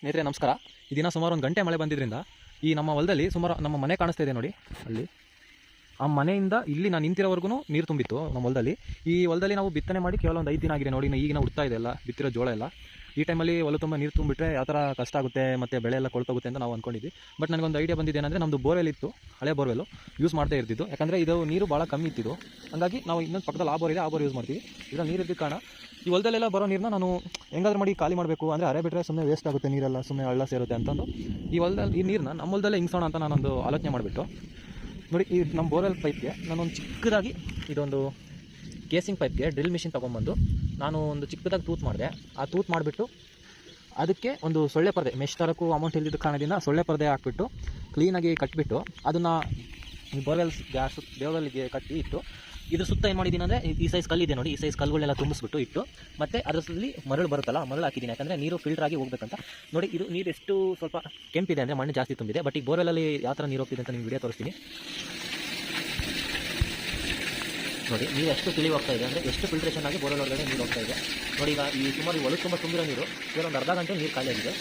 ಸ್ನೇಹಿತರೆ, ನಮಸ್ಕಾರ. ಈ ದಿನ ಸುಮಾರು ಒಂದು ಗಂಟೆ ಮಳೆ ಬಂದಿದ್ದರಿಂದ ಈ ನಮ್ಮ ಹೊಲದಲ್ಲಿ ಸುಮಾರು ನಮ್ಮ ಮನೆ ಕಾಣಿಸ್ತಾ ಇದೆ ನೋಡಿ, ಅಲ್ಲಿ. ಆ ಮನೆಯಿಂದ ಇಲ್ಲಿ ನಾನು ನಿಂತಿರೋವರೆಗೂ ನೀರು ತುಂಬಿತ್ತು ನಮ್ಮ ಹೊಲದಲ್ಲಿ. ಈ ಹೊಲದಲ್ಲಿ ನಾವು ಬಿತ್ತನೆ ಮಾಡಿ ಕೇವಲ ಒಂದು ಐದು ದಿನ ಆಗಿದೆ ನೋಡಿ ಈಗಿನ ಹುಡ್ತಾ ಇದೆ ಎಲ್ಲ, ಬಿತ್ತಿರೋ ಜೋಳ ಎಲ್ಲ. ಈ ಟೈಮಲ್ಲಿ ಹೊಲ ತುಂಬ ನೀರು ತುಂಬಿಟ್ರೆ ಯಾವ ಥರ ಕಷ್ಟ ಆಗುತ್ತೆ ಮತ್ತು ಬೆಳೆ ಎಲ್ಲ ಕೊಳ್ತೋಗುತ್ತೆ ಅಂತ ನಾವು ಅಂದ್ಕೊಂಡಿದ್ವಿ ಬಟ್ ನನಗೊಂದು ಐಡಿಯಾ ಬಂದಿದೆ ಏನಂದರೆ ನಮ್ಮದು ಬೋರ್ವೆಲ್ ಇತ್ತು, ಹಳೆ ಬೋರ್ವೆಲ್ಲು ಯೂಸ್ ಮಾಡ್ತಾ ಇರ್ತಿದ್ದು ಯಾಕಂದರೆ ಇದು ನೀರು ಭಾಳ ಕಮ್ಮಿ ಇತ್ತಿದ್ದು ಹಾಗಾಗಿ ನಾವು ಇನ್ನೊಂದು ಪಕ್ಕದಲ್ಲಿ ಆ ಬೋರ್ ಇದೆ, ಆ ಬೋರ್ ಯೂಸ್ ಮಾಡ್ತೀವಿ. ಇದರ ನೀರು ಇದ್ದ ಕಾರಣ ಈ ಹೊಲದಲ್ಲೆಲ್ಲ ಬರೋ ನೀರನ್ನ ನಾನು ಹೆಂಗಾದ್ರೂ ಮಾಡಿ ಖಾಲಿ ಮಾಡಬೇಕು. ಅಂದರೆ ಅರೆ ಬಿಟ್ಟರೆ ಸುಮ್ಮನೆ ವೇಸ್ಟ್ ಆಗುತ್ತೆ ನೀರೆಲ್ಲ ಸುಮ್ಮನೆ ಹಳ್ಳ ಸೇರುತ್ತೆ ಅಂತಂದು. ಈ ಹೊಲದಲ್ಲಿ ಈ ನೀರನ್ನ ನಮ್ಮ ಹೊಲದಲ್ಲೇ ಹಿಂಗ್ಸೋಣ ಅಂತ ನಾನೊಂದು ಆಲೋಚನೆ ಮಾಡಿಬಿಟ್ಟು ನೋಡಿ, ಈ ನಮ್ಮ ಬೋರ್ವೆಲ್ ಪೈಪ್ಗೆ ನಾನೊಂದು ಚಿಕ್ಕದಾಗಿ ಇದೊಂದು ಕೇಸಿಂಗ್ ಪೈಪ್ಗೆ ಡ್ರಿಲ್ ಮಿಷಿನ್ ತೊಗೊಂಬಂದು ನಾನು ಒಂದು ಚಿಕ್ಕದಾಗಿ ತೂತ್ ಮಾಡಿದೆ. ಆ ತೂತ್ ಮಾಡಿಬಿಟ್ಟು ಅದಕ್ಕೆ ಒಂದು ಸೊಳ್ಳೆ ಪರದೆ ಮೆಶ್ ತರಕ್ಕೂ ಅಮೌಂಟ್ ಇಲ್ಲದಿದ್ದ ಕಾರಣದಿಂದ ಸೊಳ್ಳೆ ಪರದೆ ಹಾಕ್ಬಿಟ್ಟು ಕ್ಲೀನಾಗಿ ಕಟ್ಟಿಬಿಟ್ಟು ಅದನ್ನು ಈ ಬೋರ್ವೆಲ್ ಗ್ಯಾಸ್ ಬೇವಲ್ಲಿಗೆ ಕಟ್ಟಿ ಇಟ್ಟು ಇದ್ರ ಸುತ್ತ ಏನು ಮಾಡಿದ್ದೀನಿ ಅಂದರೆ ಈ ಸೈಜ್ ಕಲ್ಲಿದೆ ನೋಡಿ, ಈ ಸೈಜ್ ಕಲ್ಲುಗಳೆಲ್ಲ ತುಂಬಿಸ್ಬಿಟ್ಟು ಇಟ್ಟು ಮತ್ತು ಅದರಲ್ಲಿ ಮರಳು ಬರುತ್ತಲ್ಲ, ಮರಳು ಹಾಕಿದ್ದೀನಿ. ಯಾಕಂದರೆ ನೀರು ಫಿಲ್ಟರ್ ಆಗಿ ಹೋಗ್ಬೇಕಂತ. ನೋಡಿ, ಇದು ನೀರು ಎಷ್ಟು ಸ್ವಲ್ಪ ಕೆಂಪಿದೆ ಅಂದರೆ ಮಣ್ಣು ಜಾಸ್ತಿ ತುಂಬಿದೆ ಬಟ್ ಈ ಬೋರ್ವೆಲಲ್ಲಿ ಯಾವ ಥರ ನೀರು ಹೋಗ್ತಿದೆ ಅಂತ ನಿಮ್ಗೆ ವಿಡಿಯೋ ತೋರಿಸ್ತೀನಿ. ನೋಡಿ, ನೀರು ಎಷ್ಟು ತಿಳಿ ಹೋಗ್ತಾ ಇದೆ. ಅಂದರೆ ಎಷ್ಟು ಫಿಲ್ಟ್ರೇಷನ್ ಆಗಿ ಬೋರ್ವೆಲ್ ಒಳಗಡೆ ನೀರು ಹೋಗ್ತಾ ಇದೆ. ನೋಡಿ, ಈಗ ಈ ಸುಮಾರು ಹೊಲ ತುಂಬ ತುಂಬಿರೋ ನೀರು ಕೇವಲ ಒಂದು ಅರ್ಧ ಗಂಟೆ ನೀರು ಖಾಲಿಯಾಗಿದೆ.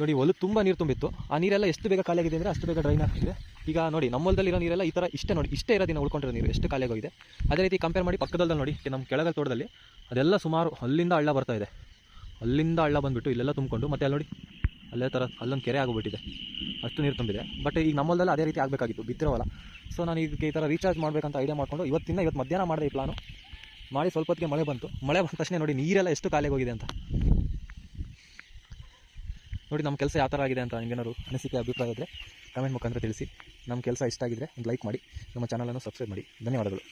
ನೋಡಿ ಒಲು ತುಂಬ ನೀರು ತುಂಬಿತ್ತು. ಆ ನೀರೆಲ್ಲ ಎಷ್ಟು ಬೇಗ ಖಾಲಿಯಾಗಿದೆ ಅಂದರೆ ಅಷ್ಟು ಬೇಗ ಡ್ರೈನ್ ಆಗ್ತಿದೆ. ಈಗ ನೋಡಿ, ನಮ್ಮ ಹೊಲದಲ್ಲಿರೋ ನೀರೆಲ್ಲ ಈ ಥರ ಇಷ್ಟೇ ನೋಡಿ, ಇಷ್ಟೇ ಇರೋದಿನ ಉಳ್ಕೊಂಡಿರೋ ನೀರು ಎಷ್ಟು ಖಾಲಿಯಾಗೋಗಿದೆ. ಅದೇ ರೀತಿ ಕಂಪೇರ್ ಮಾಡಿ ಪಕ್ಕದಲ್ಲಿ ನೋಡಿ ನಮ್ಮ ಕೆಳಗಲ್ ತೋಟದಲ್ಲಿ ಅದೆಲ್ಲ ಸುಮಾರು ಅಲ್ಲಿಂದ ಹಳ್ಳ ಬರ್ತಾ ಇದೆ. ಅಲ್ಲಿಂದ ಹಳ್ಳ ಬಂದುಬಿಟ್ಟು ಇಲ್ಲೆಲ್ಲ ತುಂಬಿಕೊಂಡು, ಮತ್ತೆ ಅಲ್ಲಿ ನೋಡಿ ಅಲ್ಲೇ ಥರ ಅಲ್ಲೊಂದು ಕೆರೆ ಆಗಿಬಿಟ್ಟಿದೆ. ಅಷ್ಟು ನೀರು ತುಂಬಿದೆ. ಬಟ್ ಈಗ ನಮ್ಮಲ್ಲೆಲ್ಲ ಅದೇ ರೀತಿ ಆಗಬೇಕಾಗಿತ್ತು ಬಿತ್ತಿರೋವಲ್ಲ ಸೊ ನಾನು ಇದಕ್ಕೆ ಈ ಥರ ರೀಚಾರ್ಜ್ ಮಾಡಬೇಕಂತ ಐಡಿಯಾ ಮಾಡಿಕೊಂಡು ಇವತ್ತಿಂದ ಇವತ್ತು ಮಧ್ಯಾಹ್ನ ಮಾಡಿದೆ ಈ ಪ್ಲಾನು ಮಾಡಿ ಸ್ವಲ್ಪ ಹೊತ್ತಿಗೆ ಮಳೆ ಬಂತು. ಮಳೆ ಬಂದ ತಕ್ಷಣ ನೋಡಿ ನೀರೆಲ್ಲ ಎಷ್ಟು ಖಾಲಿ ಹೋಗಿದೆ ಅಂತ. ನೋಡಿ ನಮ್ಮ ಕೆಲಸ ಯಾವ ಥರ ಆಗಿದೆ ಅಂತ ನಿಮಗೇನಾದ್ರು ಅನಿಸಿಕೆ, ಅಭಿಪ್ರಾಯ ಇದ್ದರೆ ಕಮೆಂಟ್ ಮುಖಾಂತರ ತಿಳಿಸಿ. ನಮ್ಮ ಕೆಲಸ ಇಷ್ಟ ಆಗಿದ್ರೆ ಒಂದು ಲೈಕ್ ಮಾಡಿ. ನಮ್ಮ ಚಾನಲನ್ನು ಸಬ್ಸ್ಕ್ರೈಬ್ ಮಾಡಿ. ಧನ್ಯವಾದಗಳು.